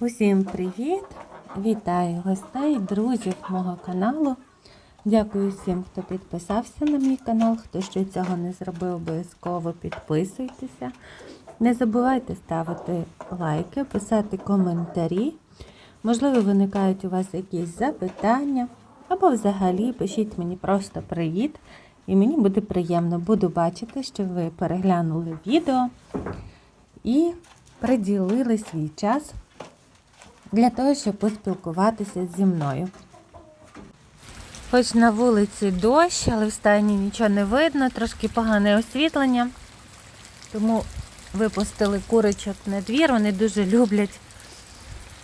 Усім привіт! Вітаю гостей, друзів мого каналу. Дякую всім, хто підписався на мій канал. Хто ще цього не зробив, обов'язково підписуйтеся. Не забувайте ставити лайки, писати коментарі. Можливо, виникають у вас якісь запитання. Або взагалі пишіть мені просто привіт. І мені буде приємно, буду бачити, що ви переглянули відео і приділили свій час для того, щоб поспілкуватися зі мною. Хоч на вулиці дощ, але в стайні нічого не видно, трошки погане освітлення. Тому випустили курочок на двір. Вони дуже люблять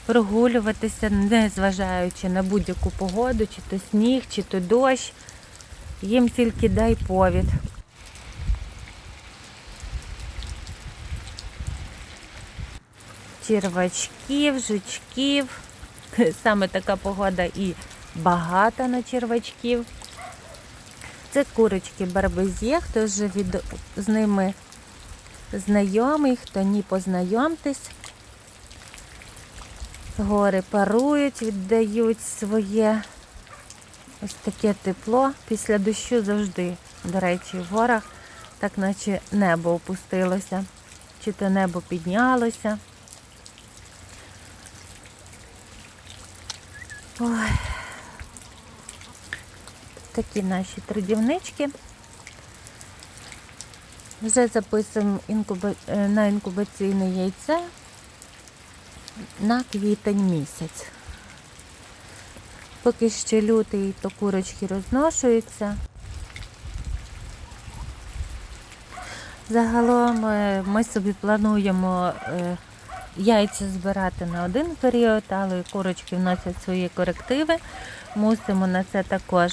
прогулюватися, не зважаючи на будь-яку погоду, чи то сніг, чи то дощ. Їм тільки дай повід. Червачків, жучків. Саме така погода і багата на червачків. Це курочки барбезє, хто вже від... з ними знайомий, хто ні познайомтесь. Гори парують, віддають своє ось таке тепло. Після дощу завжди, до речі, в горах, так наче небо опустилося, чи то небо піднялося. Ой. Такі наші трудівнички. Вже записуємо інкуба... е, на інкубаційне яйце на квітень місяць. Поки ще лютий, то курочки розношуються. Загалом е, ми собі плануємо е, яйця збирати на один період, але курочки вносять свої корективи. Мусимо на це також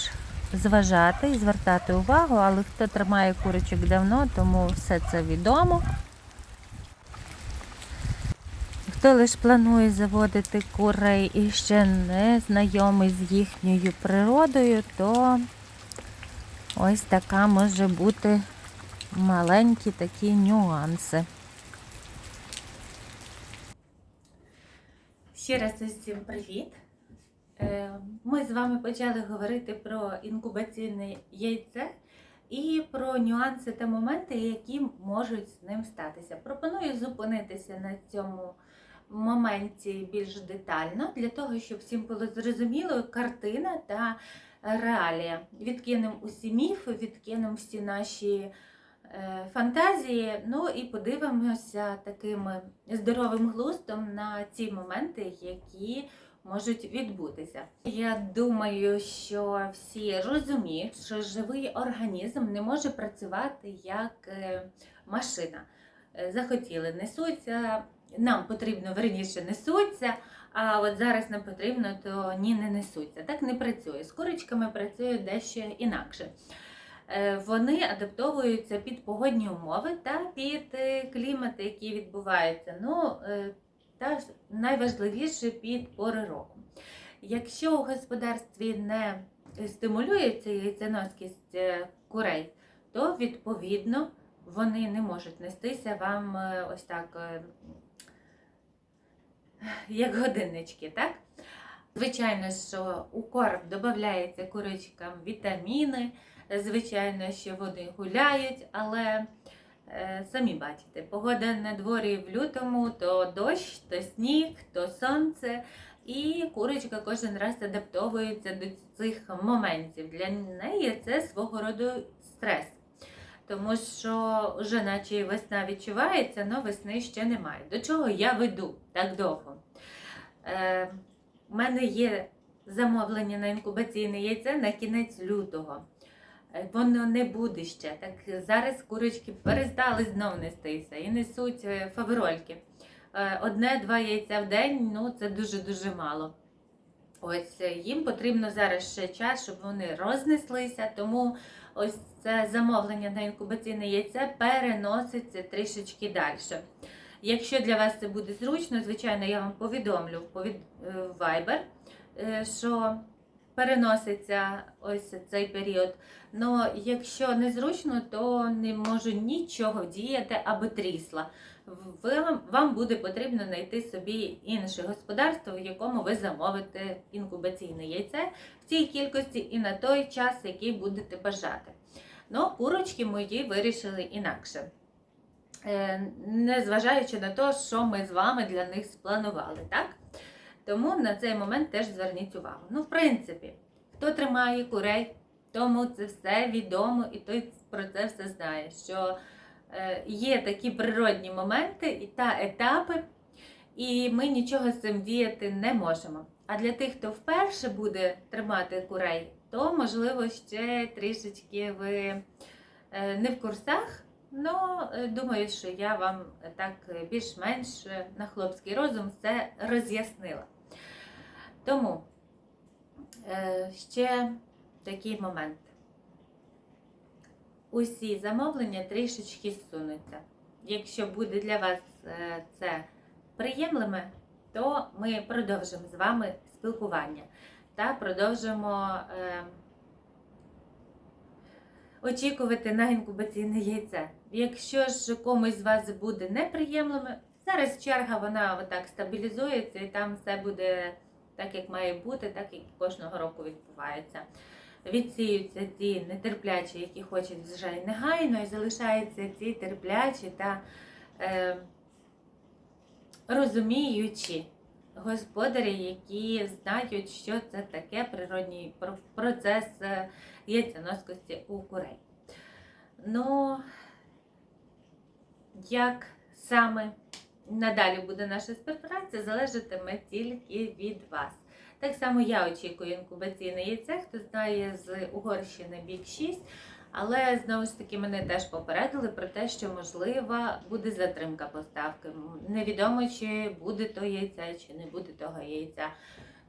зважати і звертати увагу, але хто тримає курочок давно, тому все це відомо. Хто лише планує заводити курей і ще не знайомий з їхньою природою, то ось така може бути маленькі такі нюанси. Ще раз усім привіт! Е, Ми з вами почали говорити про інкубаційне яйце і про нюанси та моменти, які можуть з ним статися. Пропоную зупинитися на цьому моменті більш детально, для того, щоб всім було зрозуміло картина та реалія. Відкинемо усі міфи, відкинемо всі наші фантазії, ну і подивимося таким здоровим глуздом на ці моменти, які можуть відбутися. Я думаю, що всі розуміють, що живий організм не може працювати як е, машина. Е, Захотіли, несуться, нам потрібно верніше несуться. А от зараз нам потрібно, то ні, не несуться. Так не працює. З курочками працює дещо інакше. Е, Вони адаптовуються під погодні умови та під е, клімати, які відбуваються. Ну, е, та найважливіше під пори року. Якщо у господарстві не стимулюється яйценоскість курей, то відповідно вони не можуть нестися вам ось так, як годиннички, так? Звичайно, що у корм додається курочкам вітаміни, звичайно, що вони гуляють, але е, самі бачите, погода на дворі в лютому, то дощ, то сніг, то сонце. І курочка кожен раз адаптовується до цих моментів. Для неї це свого роду стрес. Тому що вже наче весна відчувається, але весни ще немає. До чого я веду так довго? Е, у мене є замовлення на інкубаційне яйце на кінець лютого. Е, Воно не буде ще. Так зараз курочки перестали знов нестися і несуть е, фаверольки. Е, Одне-два яйця в день ну це дуже-дуже мало. Ось їм потрібно зараз ще час, щоб вони рознеслися, тому ось це замовлення на інкубаційне яйце переноситься трішечки далі. Якщо для вас це буде зручно, звичайно, я вам повідомлю в Viber, що переноситься ось цей період. Но якщо незручно, то не можу нічого вдіяти, аби трісла. вам, вам буде потрібно знайти собі інше господарство, в якому ви замовите інкубаційне яйце в тій кількості і на той час, який будете бажати. Ну, курочки мої вирішили інакше. Е, Незважаючи на те, що ми з вами для них спланували, так? Тому на цей момент теж зверніть увагу. Ну, в принципі, хто тримає курей, тому це все відомо і той про це все знає. Що е, є такі природні моменти та етапи, і ми нічого з цим діяти не можемо. А для тих, хто вперше буде тримати курей, то можливо ще трішечки ви е, не в курсах. Ну, думаю, що я вам так більш-менш на хлопський розум все роз'яснила. Тому е, ще такий момент. Усі замовлення трішечки зсунуться. Якщо буде для вас е, це приємлиме, то ми продовжимо з вами спілкування та продовжимо е, очікувати на інкубаційне яйце. Якщо ж комусь з вас буде неприємлими, зараз черга вона отак стабілізується і там все буде так, як має бути, так як кожного року відбувається. Відсіються ті нетерплячі, які хочуть вже негайно, і залишаються ті терплячі та е, розуміючі господарі, які знають, що це таке природній процес е, яйценоскості у курей. Ну, як саме надалі буде наша співпраця, залежатиме тільки від вас. Так само я очікую інкубаційне яйце, хто знає з Угорщини бік 6, але знову ж таки мене теж попередили про те, що можлива буде затримка поставки. Невідомо, чи буде то яйце, чи не буде того яйця.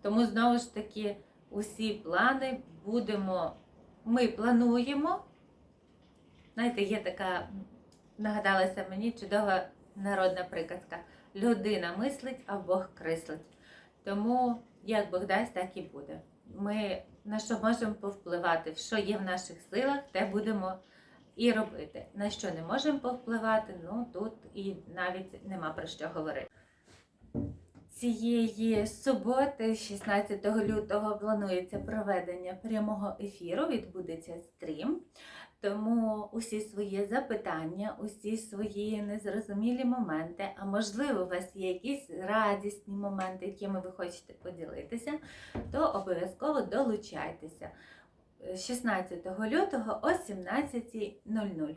Тому знову ж таки усі плани будемо. Ми плануємо. Знаєте, є така, нагадалася мені чудова народна приказка. Людина мислить, а Бог крислить. Тому, як Бог дасть, так і буде. Ми на що можемо повпливати, що є в наших силах, те будемо і робити. На що не можемо повпливати, ну тут і навіть нема про що говорити. Цієї суботи, 16 лютого, планується проведення прямого ефіру. Відбудеться стрім. Тому усі свої запитання, усі свої незрозумілі моменти, а можливо, у вас є якісь радісні моменти, якими ви хочете поділитися, то обов'язково долучайтеся 16 лютого о 17.00.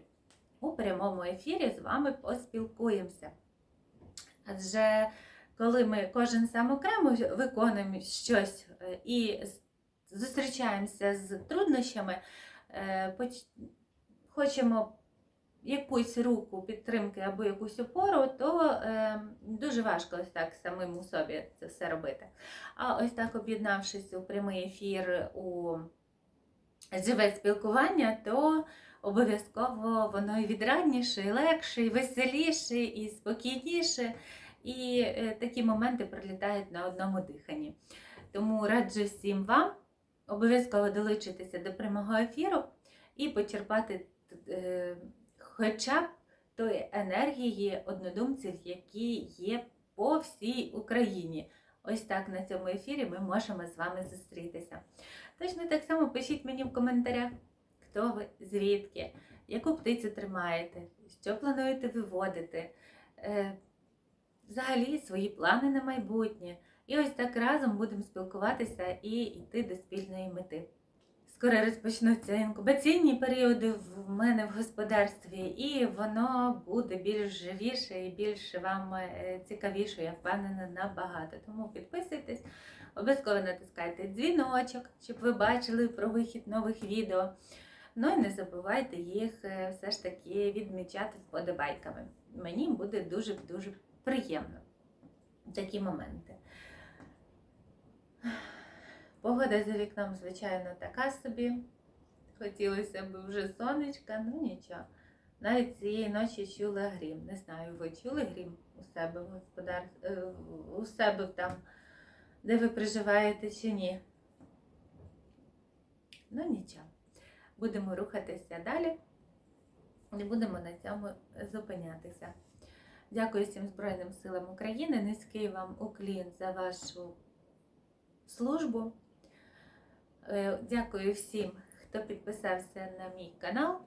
У прямому ефірі з вами поспілкуємося. Адже коли ми кожен сам окремо виконуємо щось е, і зустрічаємося з труднощами, хочемо якусь руку підтримки або якусь опору, то е, дуже важко ось так самим у собі це все робити. А ось так об'єднавшись у прямий ефір у живе спілкування, то обов'язково воно і відрадніше, і легше, і веселіше, і спокійніше. І е, такі моменти прилітають на одному диханні. Тому раджу всім вам обов'язково долучитися до прямого ефіру і почерпати е, хоча б тої енергії однодумців, які є по всій Україні. Ось так на цьому ефірі ми можемо з вами зустрітися. Точно так само пишіть мені в коментарях, хто ви, звідки, яку птицю тримаєте, що плануєте виводити. Е, Взагалі свої плани на майбутнє. І ось так разом будемо спілкуватися і йти до спільної мети. Скоро розпочнуться інкубаційні періоди в мене в господарстві, і воно буде більш живіше і більш вам е, цікавіше, я впевнена, набагато. Тому підписуйтесь, обов'язково натискайте дзвіночок, щоб ви бачили про вихід нових відео. Ну і не забувайте їх е, все ж таки відмічати вподобайками. Мені буде дуже-дуже приємно такі моменти. Погода за вікном, звичайно, така собі. Хотілося б вже сонечка, ну нічого. Навіть цієї ночі чула грім. Не знаю, ви чули грім у себе в господар... е, у себе там, де ви проживаєте чи ні. Ну нічого. Будемо рухатися далі. Не будемо на цьому зупинятися. Дякую всім Збройним силам України. Низький вам уклін за вашу службу. Е, Дякую всім, хто підписався на мій канал.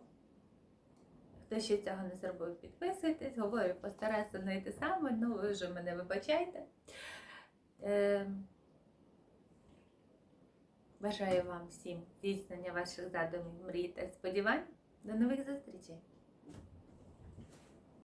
Хто ще цього не зробив, підписуйтесь. Говорю, постараюся те саме, ну ви вже мене вибачайте. Е, Бажаю вам всім здійснення ваших задумів, мрій та сподівань. До нових зустрічей!